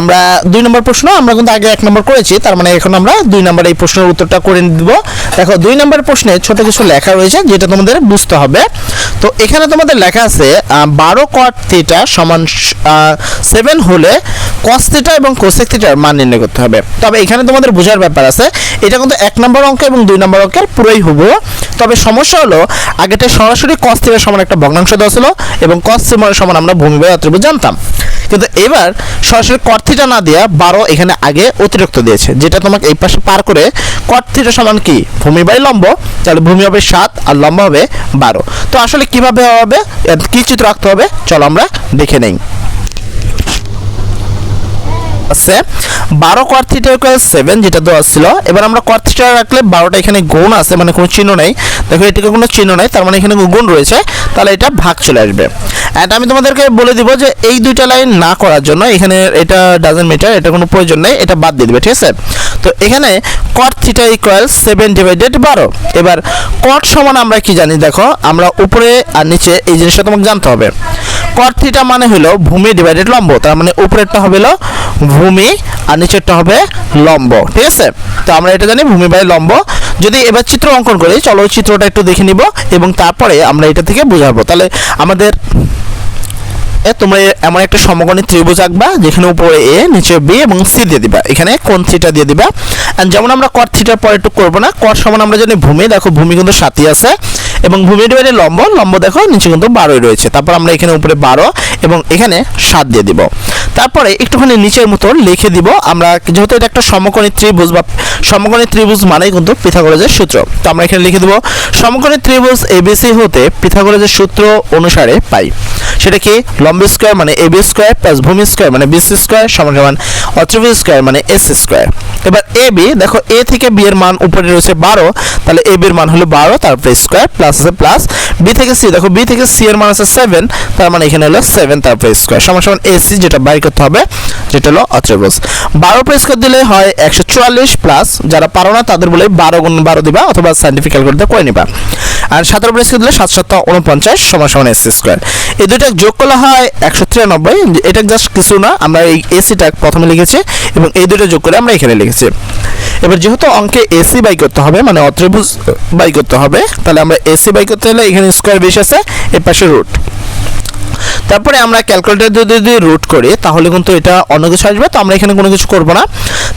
আমরা দুই নম্বর প্রশ্ন, আমরা কিন্তু আগে এক নম্বর করেছি, তার মানে এখন আমরা দুই নম্বর এই প্রশ্নের উত্তরটা করে দিব। দেখো, দুই নম্বর প্রশ্নে ছোট কিছু লেখা রয়েছে যেটা তোমাদের বুঝতে হবে। তো এখানে তোমাদের লেখা আছে বারো কট থিটা সমান সেভেন হলে কস থিটা এবং কোসেক থিটার মান নির্ণয় করতে হবে। তবে এখানে তোমাদের বোঝার ব্যাপার আছে, এটা কিন্তু এক নম্বর অঙ্ক এবং দুই নম্বর অঙ্কের পুরোই হব তবে সমস্যা হলো আগেটা সরাসরি কস থিটার সমান একটা ভগ্নাংশ দেওয়া ছিল এবং কস সমান আমরা ভূমি অত্রিভুজ জানতাম। কিন্তু এবার সরাসরি কর্থিটা না দেওয়া বারো এখানে আগে অতিরিক্ত দিয়েছে, যেটা তোমাকে এই পাশে পার করে কর্থিটা থিটা সমান কি? ভূমি বাই লম্ব, তাহলে ভূমি হবে সাত আর লম্ব হবে বারো। তো আসলে কীভাবে হবে? কি চিত্র আঁকতে হবে? চলো আমরা দেখে নেই। আছে। বারো কট থিটা ইকুয়াল সেভেন যেটা দেওয়া ছিল। এবার আমরা কট থিটা রাখলে বারোটা এখানে গুণ আছে মানে কোনো চিহ্ন নেই। দেখো, এটিকে কোনো চিহ্ন নেই, তার মানে এখানে গুণ রয়েছে। তাহলে এটা ভাগ চলে আসবে। অ্যান্ড আমি তোমাদেরকে বলে দিব যে এই দুইটা লাইন না করার জন্য, এখানে এটা ডাজেন্ট মিটার এটা কোনো প্রয়োজন নেই, এটা বাদ দিয়ে দিবে, ঠিক আছে? তো এখানে cot theta equal seven divided বারো। এবার কট সমান আমরা কি জানি, দেখো, আমরা উপরে আর নিচে এই জিনিসটা তোমাকে জানতে হবে। কট থিটা মানে হলো ভূমি ডিভাইডেড লম্ব, তার মানে উপরেরটা হবে হলো ভূমি আর নিচেরটা হবে লম্ব, ঠিক আছে? তো আমরা এটা জানি ভূমি বাই লম্ব। যদি এবার চিত্র অঙ্কন করি, চলো ওই চিত্রটা একটু দেখে নিব এবং তারপরে আমরা এটা থেকে বুঝাবো। তাহলে আমাদের, এ তোমরা এমন একটা সমকোণী ত্রিভুজ আঁকবা, যেখানে উপরে এ, নিচে বি এবং সি দিয়ে দিবা। এখানে কোণ থিটা দিয়ে দিবা। যেমন আমরা কট থিটার পরে একটু করব না কট সমান আমরা জানি ভূমি। দেখো, ভূমি কিন্তু সাতই আছে। এবং ভূমি ডিভাইডে লম্ব লম্ব দেখো, নিচে কিন্তু বারোই রয়েছে। তারপর আমরা এখানে উপরে বারো এবং এখানে সাত দিয়ে দিব। তারপরে একটুখানি নিচের মতো লিখে দিব। আমরা যেহেতু এটা একটা সমকোণী ত্রিভুজ বা সমকোণী ত্রিভুজ মানেই কিন্তু পিথাগোরাসের সূত্র। তো আমরা এখানে লিখে দিব, সমকোণী ত্রিভুজ এবিসি হতে পিথাগোরাসের সূত্র অনুসারে পাই। সেটা কি? লম্ব স্কোয়ার মানে এবি স্কোয়ার প্লাস ভূমি স্কোয়ার মানে বিসি স্কোয়ার সমান সমান অত্রিভুজ স্কোয়ার মানে এস স্কোয়ার এবার এ বি দেখো এ থেকে বি এর মান উপরে রয়েছে বারো, তাহলে এ বির মান হলো বারো, তারপরে স্কোয়ার প্লাস আছে প্লাস বি থেকে সি দেখো বি থেকে সি এর মান আছে সেভেন তার মানে এখানে হলো সেভেন তারপরে স্কোয়ার সমান সমান এসি যেটা বাইর করতে হবে, যেটা হলো অত্রিভুজ। বারো পরে স্কোয়ার দিলে হয় একশো চুয়াল্লিশ প্লাস যারা পারো না তাদের বলে বারো গুণ বারো দিবা, অথবা সাইন্টিফিক ক্যালকুলেটর করে নিবা। আর সাতের উপরে দিলে সাত সাতটা উনপঞ্চাশ সমান সমান এসি স্কোয়ার। এই দুইটা যোগ করলে হয় একশো তিরানব্বই। এটা জাস্ট কিছু না, আমরা এই এসিটা প্রথমে লিখেছি এবং এই দুটো যোগ করে আমরা এখানে লিখেছি। এবার যেহেতু অঙ্কে এসি বাই করতে হবে মানে অত্রিভুজ বাই করতে হবে, তাহলে আমরা এসি বাই করতে হলে এখানে স্কোয়ার বেশি আছে, এর পাশে রুট তারপরে আমরা ক্যালকুলেটর যদি যদি রুট করি, তাহলে কিন্তু এটা অন্য কিছু আসবে। তো আমরা এখানে কোনো কিছু করব না।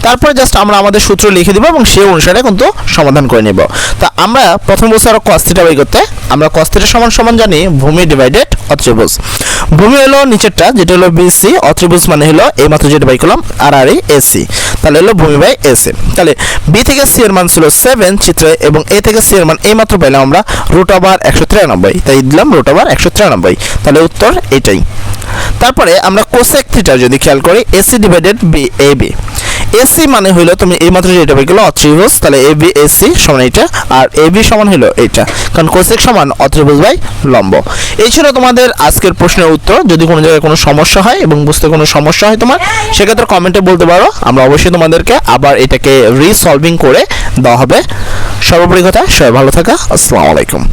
তারপরে জাস্ট আমরা আমাদের সূত্র লিখে দিব এবং সেই অনুসারে কিন্তু সমাধান করে নেব। তা আমরা প্রথম বলছি আরও কস্তিটা বাই করতে। আমরা কস্তিটা সমান সমান জানি ভূমি ডিভাইডেড অত্রিভুজ। ভূমি হলো নিচেরটা, যেটা হলো বিসি অত্রিভুজ মানে হলো এই মাত্র যেটা বাই করলাম আর আর এসি তাহলে হলো ভূমি বাই এসি তাহলে বি থেকে সি এর মান ছিল সেভেন চিত্রে এবং এ থেকে সি এর মান এই মাত্র পাইলাম আমরা রুট ওভার একশো তিরানব্বই। তাই দিলাম রুট ওভার একশো তিরানব্বই। তাহলে উত্তর এটাই। তারপরে আমরা কোসেক থিটা যদি খেয়াল করি AC divided by A B AC মানে হইল তুমি এই মাত্র যেটা বের করল অত্রিভুজ তাহলে এ বি এসি সমান এটা আর এ বি সমান হলো এটা কারণ কোসেক সমান অত্রিভুজ বাই লম্ব। এই ছিল তোমাদের আজকের প্রশ্নের উত্তর। যদি কোনো জায়গায় কোনো সমস্যা হয় এবং বুঝতে কোনো সমস্যা হয় তোমার, সেক্ষেত্রে কমেন্টে বলতে পারো। আমরা অবশ্যই তোমাদেরকে আবার এটাকে রিসলভিং করে দেওয়া হবে। সর্বোপরি কথা, সবাই ভালো থাকা। আসসালামু আলাইকুম।